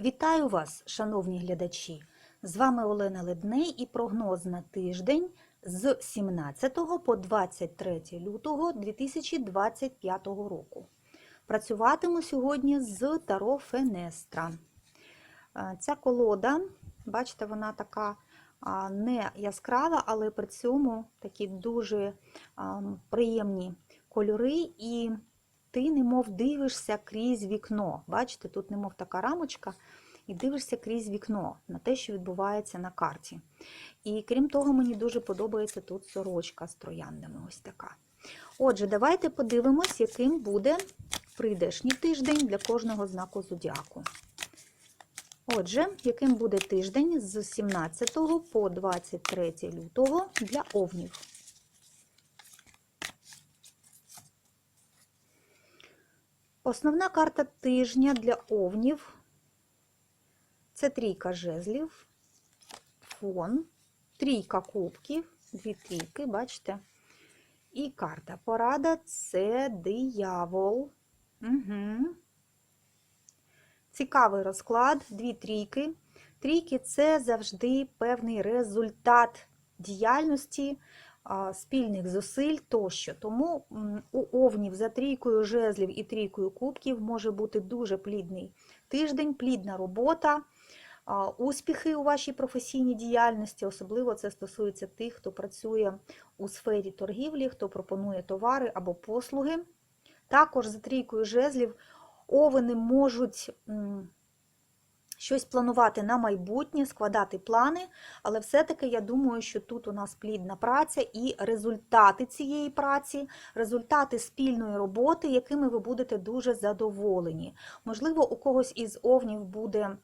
Вітаю вас, шановні глядачі! З вами Олена Ледней і прогноз на тиждень з 17 по 23 лютого 2025 року. Працюватиму сьогодні з Таро Фенестра. Е, Ця колода, бачите, вона така не яскрава, але при цьому такі дуже приємні кольори, і ти немов дивишся крізь вікно. Бачите, тут немов така рамочка, і дивишся крізь вікно на те, що відбувається на карті. І крім того, мені дуже подобається тут сорочка з трояндами. Ось така. Отже, давайте подивимось, яким буде прийдешній тиждень для кожного знаку зодіаку. Отже, яким буде тиждень з 17 по 23 лютого для овнів. Основна карта тижня для овнів це трійка жезлів, фон, трійка кубків, дві трійки, бачите? І карта порада це диявол. Угу. Цікавий розклад, дві трійки. Трійки це завжди певний результат діяльності, спільних зусиль тощо. Тому у овнів за трійкою жезлів і трійкою кубків може бути дуже плідний тиждень, плідна робота, успіхи у вашій професійній діяльності. Особливо це стосується тих, хто працює у сфері торгівлі, хто пропонує товари або послуги. Також за трійкою жезлів овени можуть щось планувати на майбутнє, складати плани, але все-таки я думаю, що тут у нас плідна праця і результати цієї праці, результати спільної роботи, якими ви будете дуже задоволені. Можливо, у когось із овнів буде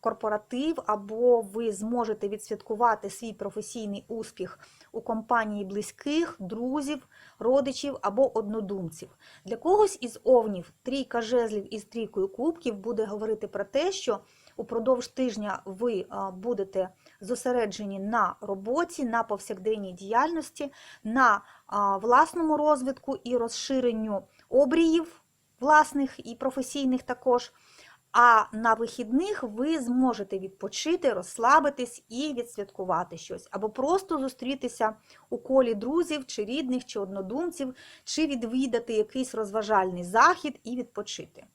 корпоратив, або ви зможете відсвяткувати свій професійний успіх у компанії близьких, друзів, родичів або однодумців. Для когось із овнів трійка жезлів із трійкою кубків буде говорити про те, що упродовж тижня ви будете зосереджені на роботі, на повсякденній діяльності, на власному розвитку і розширенню обріїв власних і професійних також. А на вихідних ви зможете відпочити, розслабитись і відсвяткувати щось, або просто зустрітися у колі друзів, чи рідних, чи однодумців, чи відвідати якийсь розважальний захід і відпочити.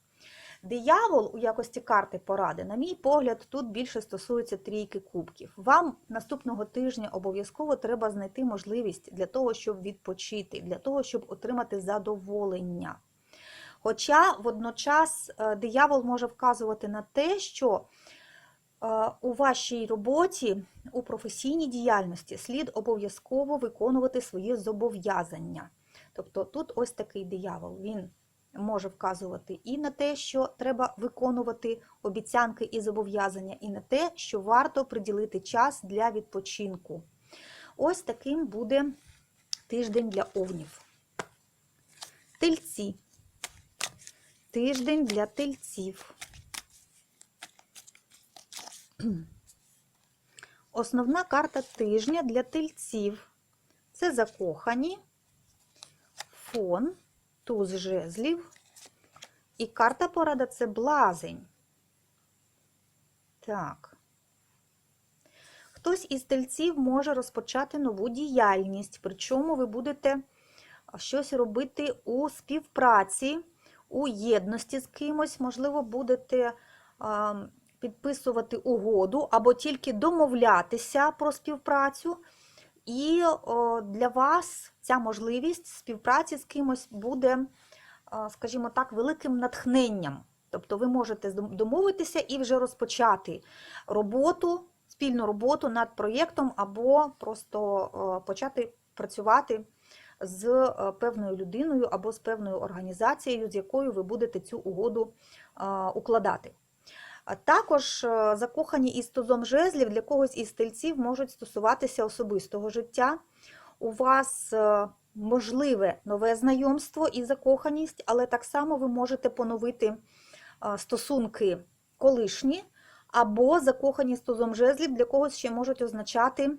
Диявол у якості карти поради, на мій погляд, тут більше стосується трійки кубків. Вам наступного тижня обов'язково треба знайти можливість для того, щоб відпочити, для того, щоб отримати задоволення. Хоча водночас е, диявол може вказувати на те, що е, у вашій роботі, у професійній діяльності слід обов'язково виконувати свої зобов'язання. Тобто тут ось такий диявол. Він може вказувати і на те, що треба виконувати обіцянки і зобов'язання, і на те, що варто приділити час для відпочинку. Ось таким буде тиждень для овнів. Тельці. Тиждень для тельців. Основна карта тижня для тельців. Це закохані, фон, туз жезлів. І карта порада це блазень. Так. Хтось із тельців може розпочати нову діяльність, причому ви будете щось робити у співпраці у єдності з кимось, можливо, будете підписувати угоду або тільки домовлятися про співпрацю. І для вас ця можливість співпраці з кимось буде, скажімо так, великим натхненням. Тобто ви можете домовитися і вже розпочати роботу, спільну роботу над проєктом, або просто почати працювати з е, певною людиною або з певною організацією, з якою ви будете цю угоду укладати. Також е, закохані із тузом жезлів для когось із стільців можуть стосуватися особистого життя. У вас е, можливе нове знайомство і закоханість, але так само ви можете поновити стосунки колишні, або закохані з тузом жезлів для когось ще можуть означати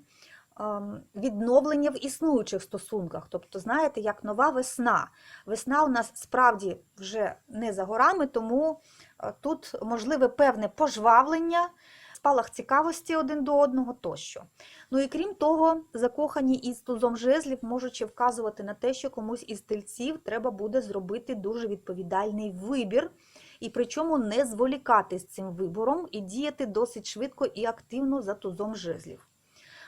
відновлення в існуючих стосунках. Тобто, знаєте, як нова весна. Весна у нас справді вже не за горами, тому е, тут можливе певне пожвавлення, спалах цікавості один до одного тощо. Ну і крім того, закохані із тузом жезлів можуть вказувати на те, що комусь із тельців треба буде зробити дуже відповідальний вибір, і причому не зволікати з цим вибором і діяти досить швидко і активно за тузом жезлів.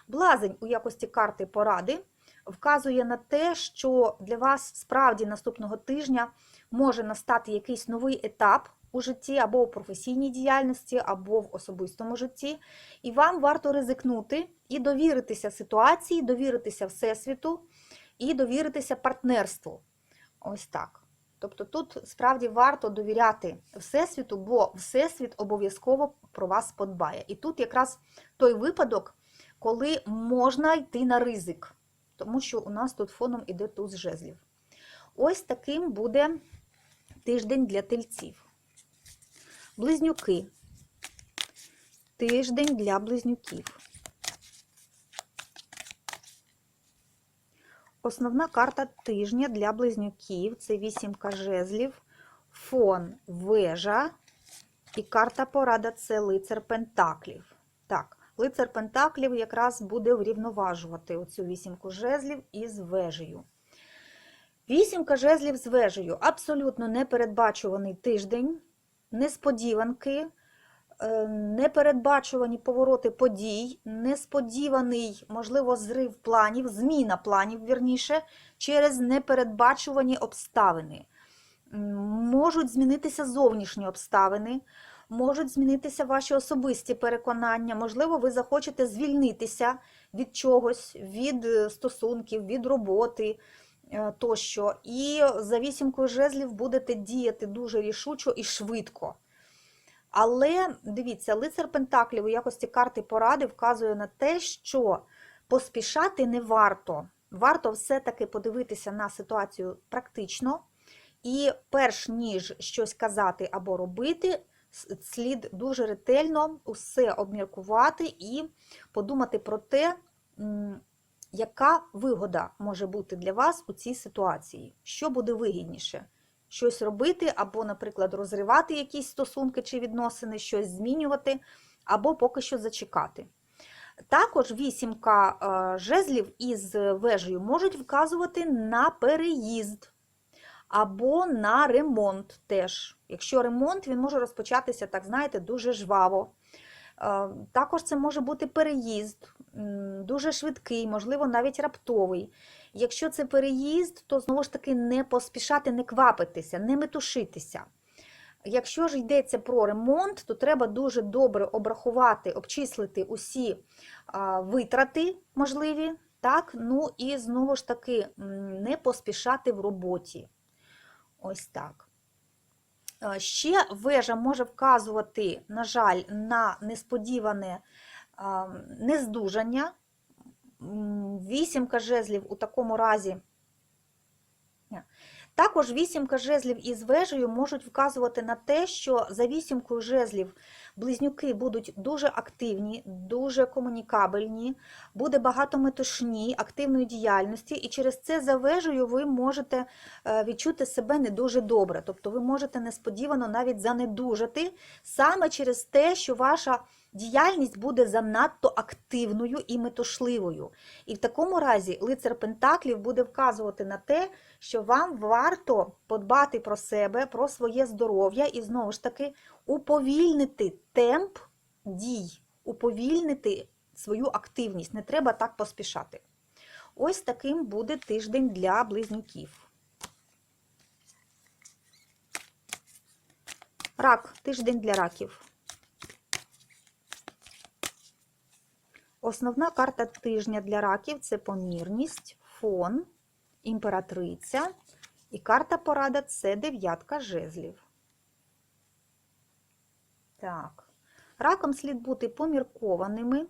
Блазень у якості карти поради вказує на те, що для вас справді наступного тижня може настати якийсь новий етап у житті або у професійній діяльності, або в особистому житті, і вам варто ризикнути і довіритися ситуації, довіритися Всесвіту і довіритися партнерству. Ось так. Тобто тут справді варто довіряти Всесвіту, бо Всесвіт обов'язково про вас подбає. І тут якраз той випадок, коли можна йти на ризик, тому що у нас тут фоном іде туз жезлів. Ось таким буде тиждень для тельців. Близнюки. Тиждень для близнюків. Основна карта тижня для близнюків це вісімка жезлів, фон вежа і карта порада це лицар Пентаклів. Так, лицар Пентаклів якраз буде врівноважувати оцю вісімку жезлів із вежею. Вісімка жезлів з вежею абсолютно непередбачуваний тиждень, несподіванки, е, непередбачувані повороти подій, несподіваний, можливо, зрив планів, зміна планів, вірніше, через непередбачувані обставини. Можуть змінитися зовнішні обставини, можуть змінитися ваші особисті переконання. Можливо, ви захочете звільнитися від чогось, від е, стосунків, від роботи е, тощо. І за вісімкою жезлів будете діяти дуже рішучо і швидко. Але дивіться, лицар Пентаклів у якості карти поради вказує на те, що поспішати не варто. Варто все-таки подивитися на ситуацію практично. І перш ніж щось казати або робити, слід дуже ретельно усе обміркувати і подумати про те, яка вигода може бути для вас у цій ситуації, що буде вигідніше. Щось робити, або, наприклад, розривати якісь стосунки чи відносини, щось змінювати, або поки що зачекати. Також вісімка е, жезлів із вежею можуть вказувати на переїзд або на ремонт теж. Якщо ремонт, він може розпочатися, так знаєте, дуже жваво. Е, Також це може бути переїзд, дуже швидкий, можливо, навіть раптовий. Якщо це переїзд, то знову ж таки не поспішати, не квапитися, не метушитися. Якщо ж йдеться про ремонт, то треба дуже добре обрахувати, обчислити усі витрати можливі, так? ну і знову ж таки не поспішати в роботі. Ось так. Е, Ще вежа може вказувати, на жаль, на несподіване нездужання. Вісімка жезлів у такому разі. Також вісімка жезлів із вежею можуть вказувати на те, що за вісімкою жезлів близнюки будуть дуже активні, дуже комунікабельні, буде багато метушні, активної діяльності, і через це за вежею ви можете е, відчути себе не дуже добре. Тобто ви можете несподівано навіть занедужати саме через те, що ваша діяльність буде занадто активною і метушливою. І в такому разі лицар Пентаклів буде вказувати на те, що вам варто подбати про себе, про своє здоров'я і знову ж таки уповільнити темп дій, уповільнити свою активність. Не треба так поспішати. Ось таким буде тиждень для близнюків. Рак, тиждень для раків. Основна карта тижня для раків це помірність, фон, імператриця. І карта порада це дев'ятка жезлів. Так. Раком слід бути поміркованими.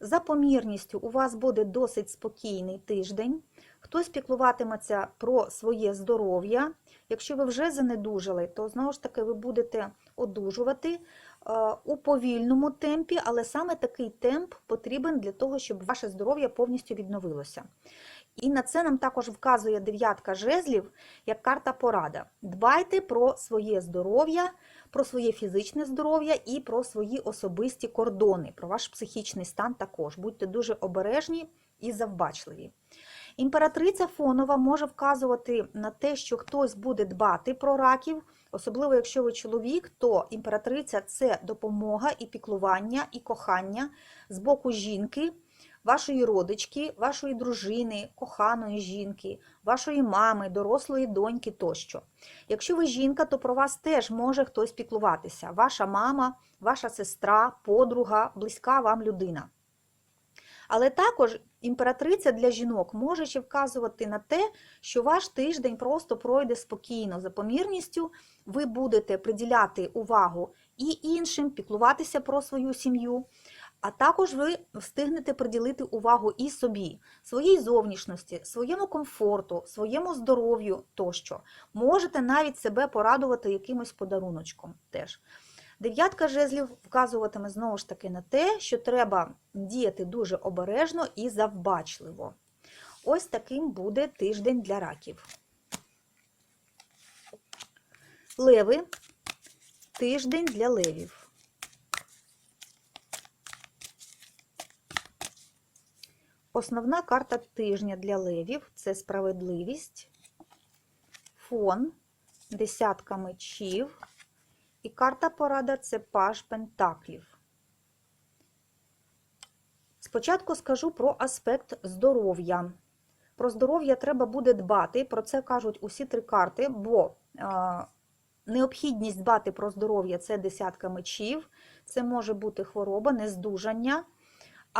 За помірністю у вас буде досить спокійний тиждень. Хтось піклуватиметься про своє здоров'я. Якщо ви вже занедужали, то знову ж таки ви будете одужувати. е, у повільному темпі, але саме такий темп потрібен для того, щоб ваше здоров'я повністю відновилося. І на це нам також вказує дев'ятка жезлів як карта порада. Дбайте про своє здоров'я, про своє фізичне здоров'я і про свої особисті кордони, про ваш психічний стан також. Будьте дуже обережні і завбачливі. Імператриця фонова може вказувати на те, що хтось буде дбати про раків, особливо якщо ви чоловік, то імператриця це допомога і піклування, і кохання з боку жінки, вашої родички, вашої дружини, коханої жінки, вашої мами, дорослої доньки тощо. Якщо ви жінка, то про вас теж може хтось піклуватися. Ваша мама, ваша сестра, подруга, близька вам людина. Але також імператриця для жінок може ще вказувати на те, що ваш тиждень просто пройде спокійно, за помірністю, ви будете приділяти увагу і іншим, піклуватися про свою сім'ю, а також ви встигнете приділити увагу і собі, своїй зовнішності, своєму комфорту, своєму здоров'ю тощо. Можете навіть себе порадувати якимось подаруночком теж. Дев'ятка жезлів вказуватиме знову ж таки на те, що треба діяти дуже обережно і завбачливо. Ось таким буде тиждень для раків. Леви. Тиждень для левів. Основна карта тижня для левів це справедливість, фон, десятка мечів. І карта порада це паж пентаклів. Спочатку скажу про аспект здоров'я. Про здоров'я треба буде дбати, про це кажуть усі три карти, бо е, необхідність дбати про здоров'я це десятка мечів, це може бути хвороба, нездужання.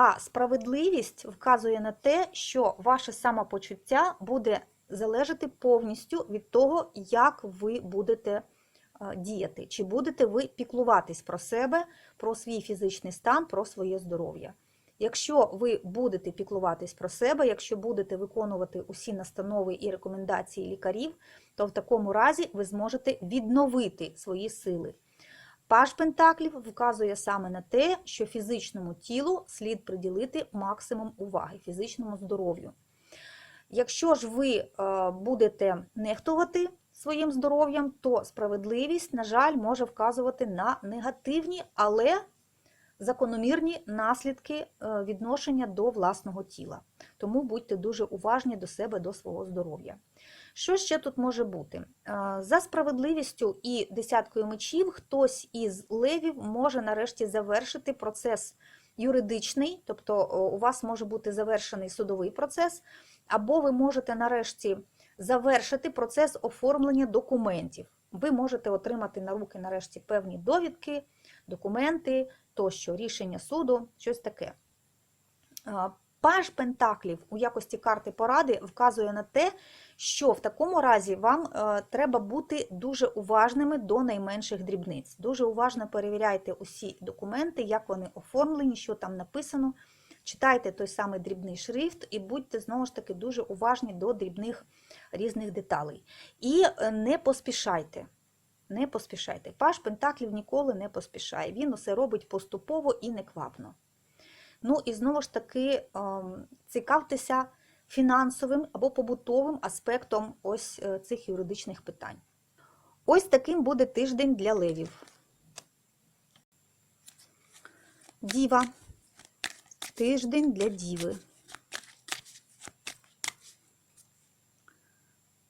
А справедливість вказує на те, що ваше самопочуття буде залежати повністю від того, як ви будете діяти, чи будете ви піклуватись про себе, про свій фізичний стан, про своє здоров'я. Якщо ви будете піклуватись про себе, якщо будете виконувати усі настанови і рекомендації лікарів, то в такому разі ви зможете відновити свої сили. Паш Пентаклів вказує саме на те, що фізичному тілу слід приділити максимум уваги, фізичному здоров'ю. Якщо ж ви будете нехтувати своїм здоров'ям, то справедливість, на жаль, може вказувати на негативні, але закономірні наслідки е, відношення до власного тіла. Тому будьте дуже уважні до себе, до свого здоров'я. Що ще тут може бути? За справедливістю і десяткою мечів хтось із левів може нарешті завершити процес юридичний, тобто у вас може бути завершений судовий процес, або ви можете нарешті завершити процес оформлення документів. Ви можете отримати на руки нарешті певні довідки, документи тощо, рішення суду, щось таке. Паж Пентаклів у якості карти поради вказує на те, що в такому разі вам е, треба бути дуже уважними до найменших дрібниць. Дуже уважно перевіряйте усі документи, як вони оформлені, що там написано. Читайте той самий дрібний шрифт і будьте знову ж таки дуже уважні до дрібних різних деталей. І е, не поспішайте. Не поспішайте. Паш Пентаклів ніколи не поспішає. Він усе робить поступово і неквапно. Ну і знову ж таки ем, цікавтеся фінансовим або побутовим аспектом ось е, цих юридичних питань. Ось таким буде тиждень для левів. Діва. Тиждень для діви.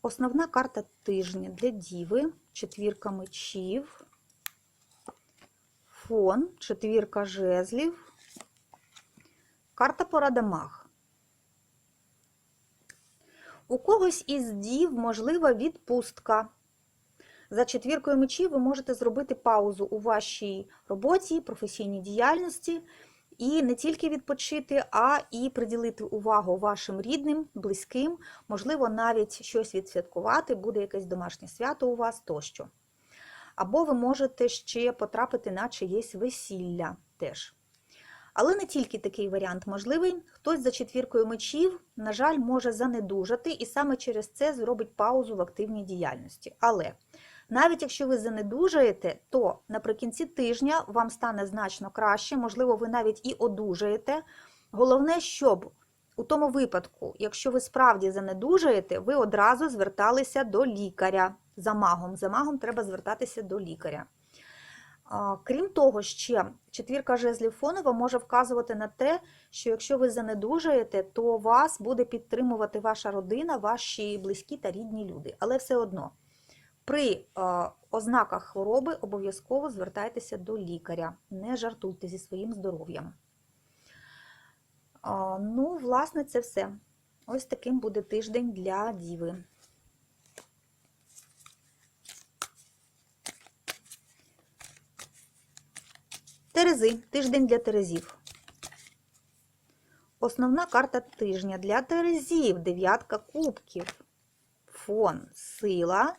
Основна карта тижня для діви, четвірка мечів, фон, четвірка жезлів, карта порада маг. У когось із дів можлива відпустка. За четвіркою мечів ви можете зробити паузу у вашій роботі, професійній діяльності. І не тільки відпочити, а і приділити увагу вашим рідним, близьким, можливо, навіть щось відсвяткувати, буде якесь домашнє свято у вас тощо. Або ви можете ще потрапити на чиєсь весілля теж. Але не тільки такий варіант можливий. Хтось за четвіркою мечів, на жаль, може занедужати і саме через це зробить паузу в активній діяльності. Але Навіть якщо ви занедужаєте, то наприкінці тижня вам стане значно краще, можливо, ви навіть і одужаєте. Головне, щоб у тому випадку, якщо ви справді занедужаєте, ви одразу зверталися до лікаря за магом. За магом треба звертатися до лікаря. Крім того, ще четвірка жезлів фонова може вказувати на те, що якщо ви занедужаєте, то вас буде підтримувати ваша родина, ваші близькі та рідні люди. Але все одно при ознаках хвороби обов'язково звертайтеся до лікаря, не жартуйте зі своїм здоров'ям. Ну, власне, це все. Ось таким буде тиждень для Діви. Терези. Тиждень для Терезів. Основна карта тижня для Терезів. Дев'ятка кубків. Фон сила.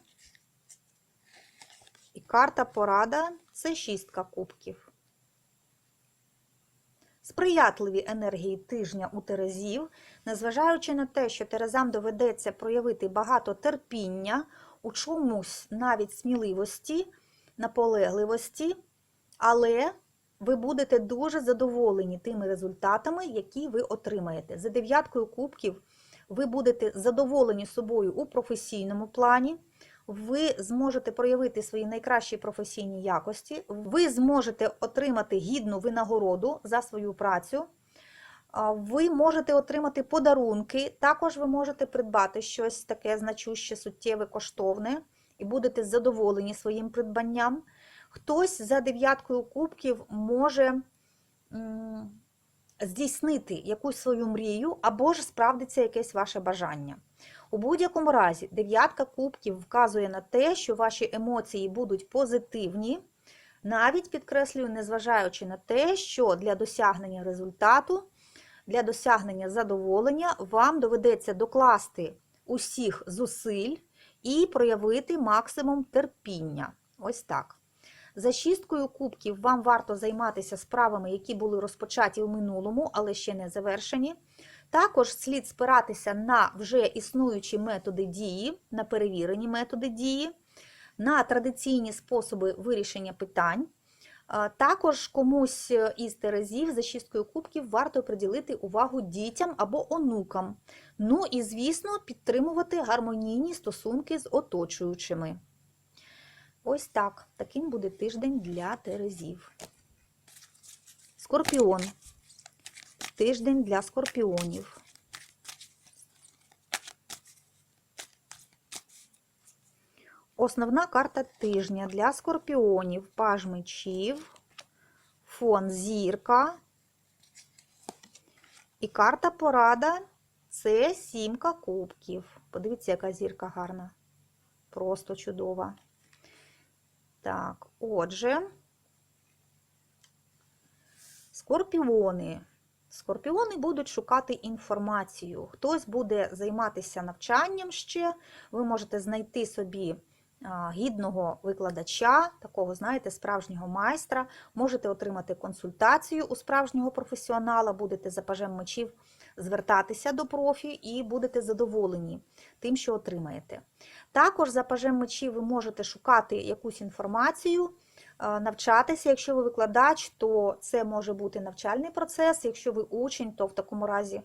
І карта порада це шістка кубків. Сприятливі енергії тижня у Терезів, незважаючи на те, що Терезам доведеться проявити багато терпіння, у чомусь навіть сміливості, наполегливості, але ви будете дуже задоволені тими результатами, які ви отримаєте. За дев'яткою кубків ви будете задоволені собою у професійному плані. Ви зможете проявити свої найкращі професійні якості, ви зможете отримати гідну винагороду за свою працю. Ви можете отримати подарунки, також ви можете придбати щось таке значуще, суттєве, коштовне, і будете задоволені своїм придбанням. Хтось за дев'яткою кубків може здійснити якусь свою мрію, або ж справдиться якесь ваше бажання. У будь-якому разі, дев'ятка кубків вказує на те, що ваші емоції будуть позитивні, навіть підкреслюю, незважаючи на те, що для досягнення результату, для досягнення задоволення вам доведеться докласти усіх зусиль і проявити максимум терпіння. Ось так. За шісткою кубків вам варто займатися справами, які були розпочаті у минулому, але ще не завершені. Також слід спиратися на вже існуючі методи дії, на перевірені методи дії, на традиційні способи вирішення питань. Також комусь із терезів за шісткою кубків варто приділити увагу дітям або онукам. Ну і, звісно, підтримувати гармонійні стосунки з оточуючими. Ось так. Таким буде тиждень для терезів. Скорпіон. Тиждень для скорпіонів. Основна карта тижня для скорпіонів. Паж мечів, фон зірка. І карта порада це сімка кубків. Подивіться, яка зірка гарна. Просто чудова. Так, отже, скорпіони. Скорпіони будуть шукати інформацію. Хтось буде займатися навчанням ще, ви можете знайти собі гідного викладача, такого, знаєте, справжнього майстра, можете отримати консультацію у справжнього професіонала, будете за пажем мечів звертатися до профі і будете задоволені тим, що отримаєте. Також за пажем мечів ви можете шукати якусь інформацію, навчатися. Якщо ви викладач, то це може бути навчальний процес. Якщо ви учень, то в такому разі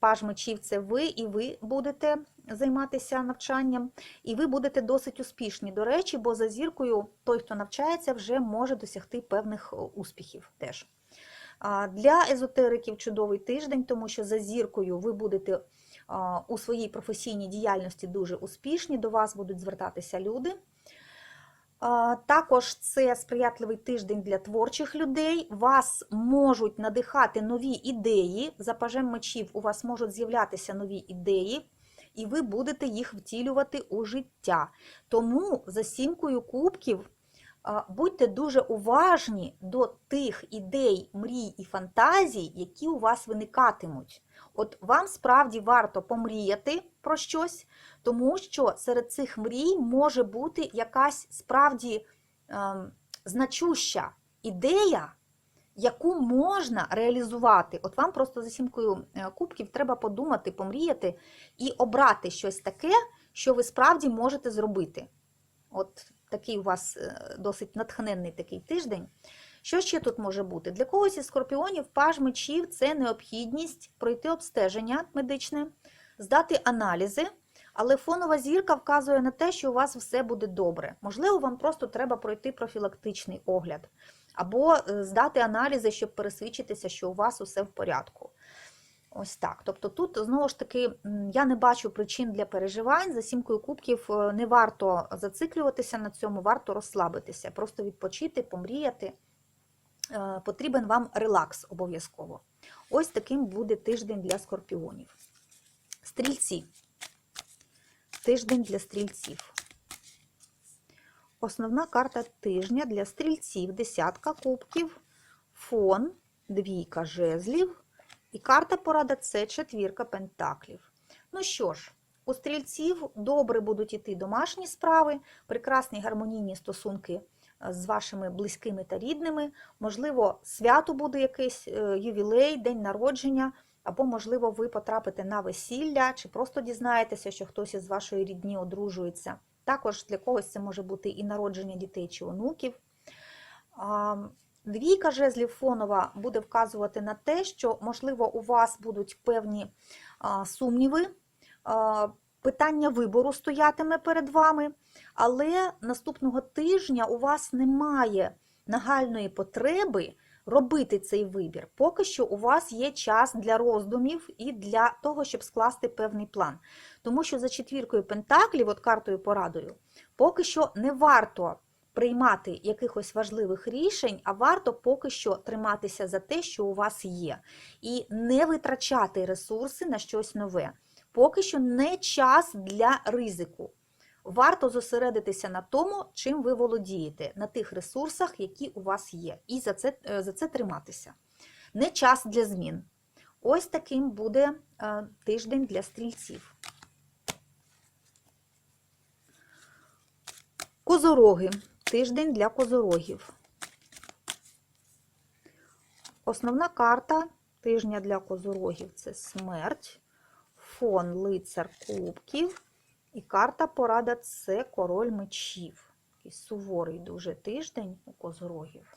паж мечів це ви, і ви будете займатися навчанням, і ви будете досить успішні. До речі, бо за зіркою той, хто навчається, вже може досягти певних успіхів теж. Для езотериків чудовий тиждень, тому що за зіркою ви будете у своїй професійній діяльності дуже успішні, до вас будуть звертатися люди. Також це сприятливий тиждень для творчих людей. Вас можуть надихати нові ідеї. За пажем мечів у вас можуть з'являтися нові ідеї, і ви будете їх втілювати у життя. Тому за сімкою кубків будьте дуже уважні до тих ідей, мрій і фантазій, які у вас виникатимуть. От вам справді варто помріяти про щось, тому що серед цих мрій може бути якась справді ем, значуща ідея, яку можна реалізувати. От вам просто за сімкою е, кубків треба подумати, помріяти і обрати щось таке, що ви справді можете зробити. От такий у вас е, досить натхненний такий тиждень. Що ще тут може бути? Для когось із скорпіонів паж мечів це необхідність пройти обстеження медичне, здати аналізи, але фонова зірка вказує на те, що у вас все буде добре. Можливо, вам просто треба пройти профілактичний огляд, або е, здати аналізи, щоб пересвідчитися, що у вас усе в порядку. Ось так. Тобто тут знову ж таки я не бачу причин для переживань. За сімкою кубків е, не варто зациклюватися на цьому, варто розслабитися, просто відпочити, помріяти. Е, Потрібен вам релакс обов'язково. Ось таким буде тиждень для скорпіонів. Стрільці. Тиждень для стрільців. Основна карта тижня для стрільців. Десятка кубків, фон, двійка жезлів. І карта порада це четвірка пентаклів. Ну що ж, у стрільців добре будуть іти домашні справи, прекрасні гармонійні стосунки е, з вашими близькими та рідними. Можливо, свято буде якийсь е, ювілей, день народження, або, можливо, ви потрапите на весілля, чи просто дізнаєтеся, що хтось із вашої рідні одружується. Також для когось це може бути і народження дітей чи онуків. Двійка жезлів фонова буде вказувати на те, що, можливо, у вас будуть певні сумніви, питання вибору стоятиме перед вами, але наступного тижня у вас немає нагальної потреби робити цей вибір. Поки що у вас є час для роздумів і для того, щоб скласти певний план. Тому що за четвіркою пентаклів, от картою порадою, поки що не варто приймати якихось важливих рішень, а варто поки що триматися за те, що у вас є, і не витрачати ресурси на щось нове. Поки що не час для ризику. Варто зосередитися на тому, чим ви володієте, на тих ресурсах, які у вас є, і за це, е, за це триматися. Не час для змін. Ось таким буде е, тиждень для стрільців. Козороги. Тиждень для козорогів. Основна карта тижня для козорогів це смерть, фон лицар кубків. І карта порада це король мечів. Такий суворий дуже тиждень у козорогів.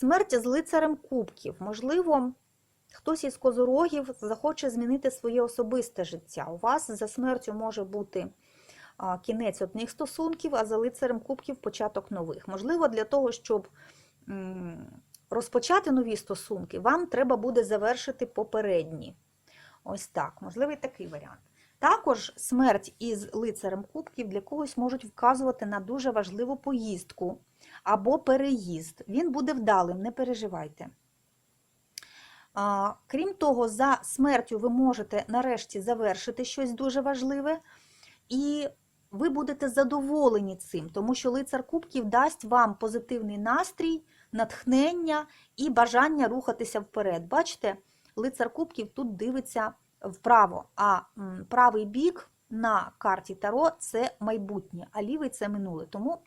Смерть з лицарем кубків. Можливо, хтось із козорогів захоче змінити своє особисте життя. У вас за смертю може бути кінець одних стосунків, а за лицарем кубків початок нових. Можливо, для того, щоб розпочати нові стосунки, вам треба буде завершити попередні. Ось так, можливий такий варіант. Також смерть із лицарем кубків для когось можуть вказувати на дуже важливу поїздку або переїзд. Він буде вдалим, не переживайте. Крім того, за смертю ви можете нарешті завершити щось дуже важливе, і ви будете задоволені цим, тому що лицар кубків дасть вам позитивний настрій, натхнення і бажання рухатися вперед. Бачите, лицар кубків тут дивиться вправо, а правий бік на карті Таро це майбутнє, а лівий це минуле. Тому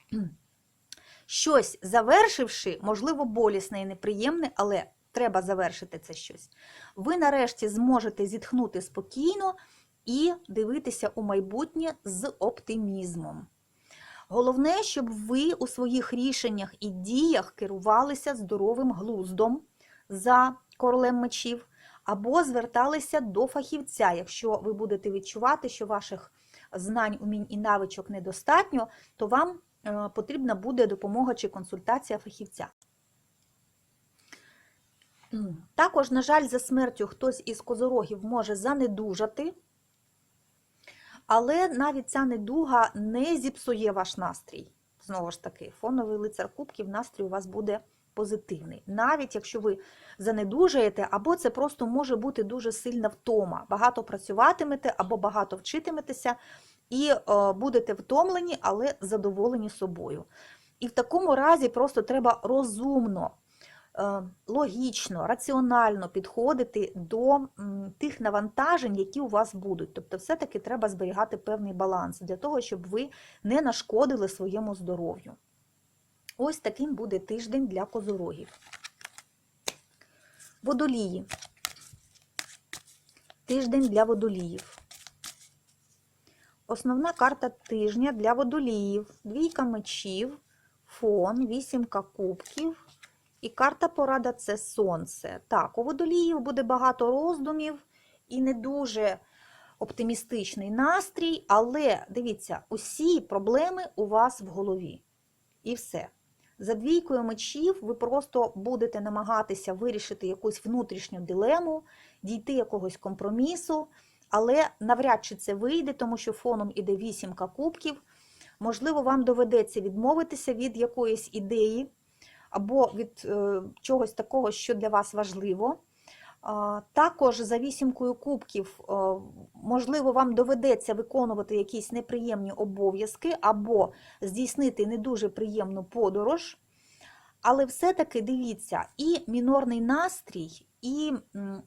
щось завершивши, можливо, болісне і неприємне, але треба завершити це щось. Ви нарешті зможете зітхнути спокійно і дивитися у майбутнє з оптимізмом. Головне, щоб ви у своїх рішеннях і діях керувалися здоровим глуздом за королем мечів, або зверталися до фахівця, якщо ви будете відчувати, що ваших знань, умінь і навичок недостатньо, то вам е, потрібна буде допомога чи консультація фахівця. Також, на жаль, за смертю хтось із козорогів може занедужати, але навіть ця недуга не зіпсує ваш настрій. Знову ж таки, фоновий лицар кубків, настрій у вас буде позитивний. Навіть якщо ви занедужаєте, або це просто може бути дуже сильна втома. Багато працюватимете або багато вчитиметеся, і е, будете втомлені, але задоволені собою. І в такому разі просто треба розумно, логічно, раціонально підходити до тих навантажень, які у вас будуть. Тобто, все-таки треба зберігати певний баланс для того, щоб ви не нашкодили своєму здоров'ю. Ось таким буде тиждень для козорогів. Водолії. Тиждень для водоліїв. Основна карта тижня для водоліїв. Двійка мечів, фон, вісімка кубків. І карта порада це сонце. Так, у водоліїв буде багато роздумів і не дуже оптимістичний настрій, але дивіться, усі проблеми у вас в голові. І все. За двійкою мечів ви просто будете намагатися вирішити якусь внутрішню дилему, дійти якогось компромісу, але навряд чи це вийде, тому що фоном іде вісімка кубків. Можливо, вам доведеться відмовитися від якоїсь ідеї або від е, чогось такого, що для вас важливо. Також за вісімкою кубків, е, можливо, вам доведеться виконувати якісь неприємні обов'язки або здійснити не дуже приємну подорож. Але все-таки дивіться, і мінорний настрій, і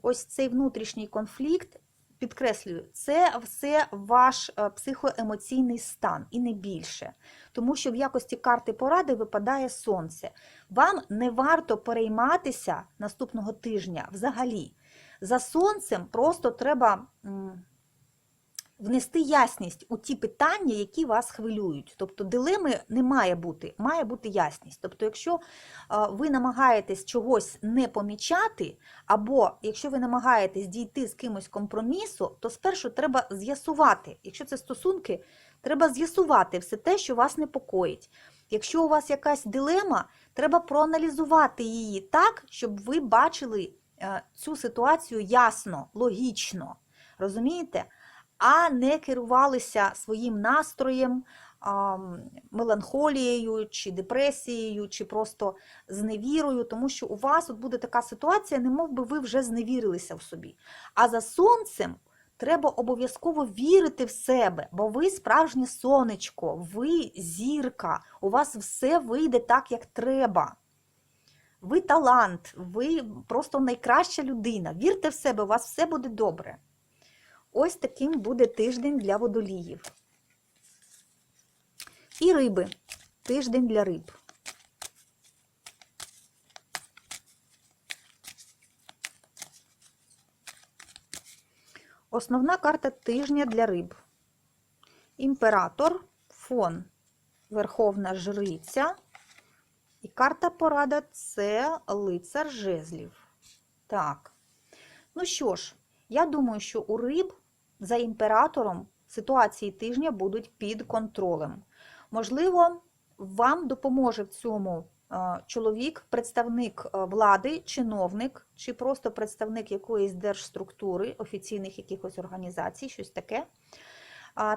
ось цей внутрішній конфлікт, підкреслюю, це все ваш е, психоемоційний стан і не більше. Тому що в якості карти поради випадає сонце. Вам не варто перейматися наступного тижня взагалі. За сонцем просто треба внести ясність у ті питання, які вас хвилюють. Тобто дилеми не має бути, має бути ясність. Тобто, якщо ви намагаєтесь чогось не помічати, або якщо ви намагаєтесь дійти з кимось компромісу, то спершу треба з'ясувати, якщо це стосунки, треба з'ясувати все те, що вас непокоїть. Якщо у вас якась дилема, треба проаналізувати її так, щоб ви бачили е, цю ситуацію ясно, логічно. Розумієте? А не керувалися своїм настроєм, меланхолією, чи депресією, чи просто зневірою, тому що у вас от буде така ситуація, не би ви вже зневірилися в собі. А за сонцем треба обов'язково вірити в себе, бо ви справжнє сонечко, ви зірка, у вас все вийде так, як треба. Ви талант, ви просто найкраща людина. Вірте в себе, у вас все буде добре. Ось таким буде тиждень для водоліїв. І риби. Тиждень для риб. Основна карта тижня для риб. Імператор, фон, Верховна Жриця. І карта порада це лицар жезлів. Так. Ну що ж, я думаю, що у риб за імператором ситуації тижня будуть під контролем. Можливо, вам допоможе в цьому е, чоловік, представник е, влади, чиновник, чи просто представник якоїсь держструктури, офіційних якихось організацій, щось таке.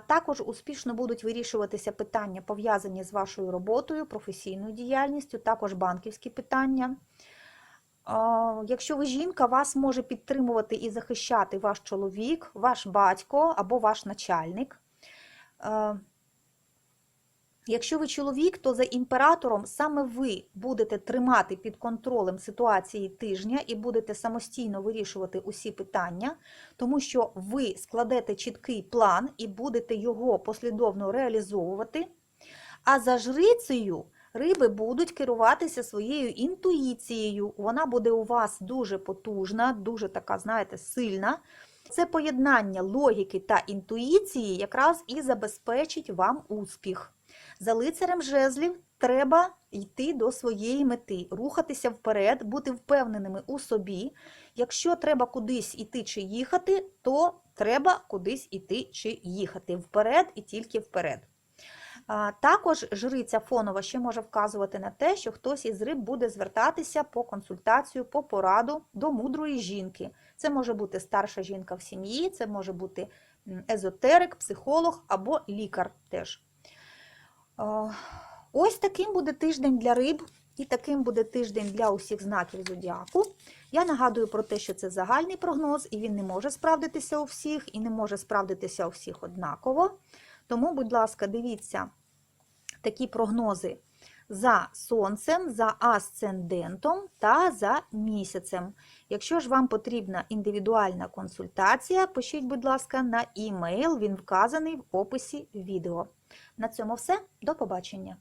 Також успішно будуть вирішуватися питання, пов'язані з вашою роботою, професійною діяльністю, також банківські питання. Якщо ви жінка, вас може підтримувати і захищати ваш чоловік, ваш батько або ваш начальник. Е, Якщо ви чоловік, то за імператором саме ви будете тримати під контролем ситуації тижня і будете самостійно вирішувати усі питання, тому що ви складете чіткий план і будете його послідовно реалізовувати. А за жрицею риби будуть керуватися своєю інтуїцією. Вона буде у вас дуже потужна, дуже така, знаєте, сильна. Це поєднання логіки та інтуїції якраз і забезпечить вам успіх. За лицарем жезлів треба йти до своєї мети, рухатися вперед, бути впевненими у собі. Якщо треба кудись іти чи їхати, то треба кудись іти чи їхати вперед і тільки вперед. Також жриця фонова ще може вказувати на те, що хтось із риб буде звертатися по консультацію, по пораду до мудрої жінки. Це може бути старша жінка в сім'ї, це може бути езотерик, психолог або лікар теж. Ось таким буде тиждень для риб, і таким буде тиждень для усіх знаків зодіаку. Я нагадую про те, що це загальний прогноз, і він не може справдитися у всіх, і не може справдитися у всіх однаково. Тому, будь ласка, дивіться такі прогнози за сонцем, за асцендентом та за місяцем. Якщо ж вам потрібна індивідуальна консультація, пишіть, будь ласка, на e-mail, він вказаний в описі відео. На цьому все. До побачення!